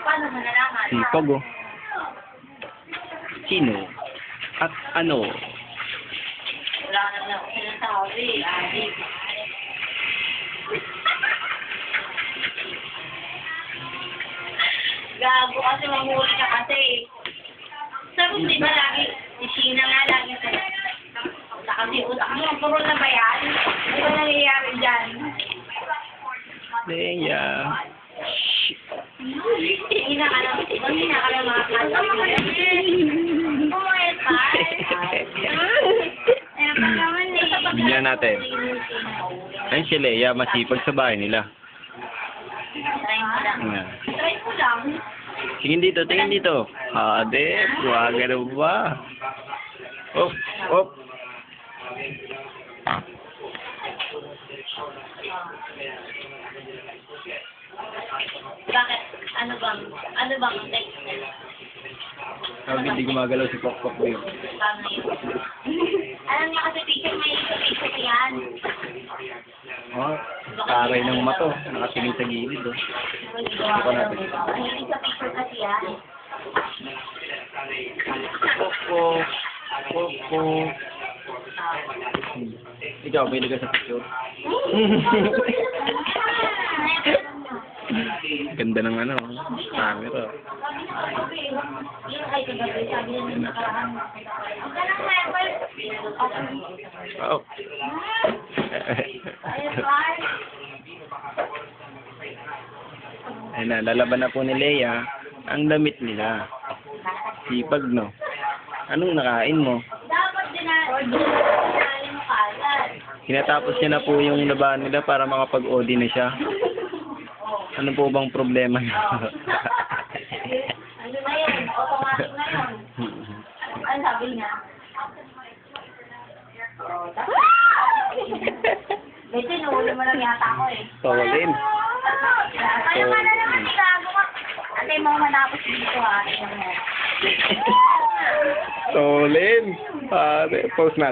Paano mo nalaman? Sipag oh. Sino? At ano? Wala sinasabi. Adi. Gago kasi mahuli ka kasi. Sabi di ba lagi, puro na ba yan? Ano ba nangyayari dyan? Leia. Hindi na ka lang, hindi na ka lang mga pa. Eh. Bigyan natin. Ayun si Leia, masipag sa bahay nila. Lang. Tingin dito, tingin dito. Ade, wag ganun ba? Op, op. Bakit? Ano bang, ano bang text nila? Sabi hindi gumagalaw si Pokpok mo yun. Paano yun? Alam niya kasi picture, may picture yan. Oh, taray ng mato. Nakatingin sa gilid oh. Ano natin? Mahilig sa picture kasi yan. Pokpok. Pokpok. Hmm. Ikaw, may ka sa picture. Ganda ng ano, camera. Oh. Ayun na, lalaban na po ni Leia ang damit nila. Sipag, no? Anong nakain mo? Kinatapos niya na po yung laban nila para makapag-OD na siya. Ano po bang problema niya? Ano na yun? Automatic na yun. Ano sabi niya? Oh, tapos. Beto, nahuli mo lang yata ako eh. Tawalin. Kaya ka na naman, gago ka. Ate, mo manapos dito ha. Tingnan mo. Tolin. Pare, post natin.